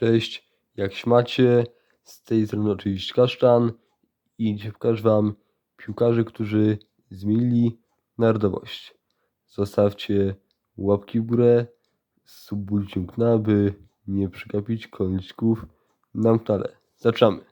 Cześć, jak śmacie, z tej strony oczywiście Kasztan i dzisiaj pokażę wam piłkarzy, którzy zmienili narodowość. Zostawcie łapki w górę, subujcie kanał, by nie przegapić konieczków na kanale. Zaczynamy.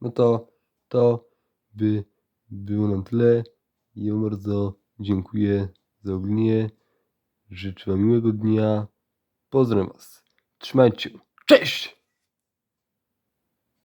No to to by było na tyle. Ja bardzo dziękuję za oglądanie. Życzę wam miłego dnia. Pozdrawiam was. Trzymajcie się. Cześć!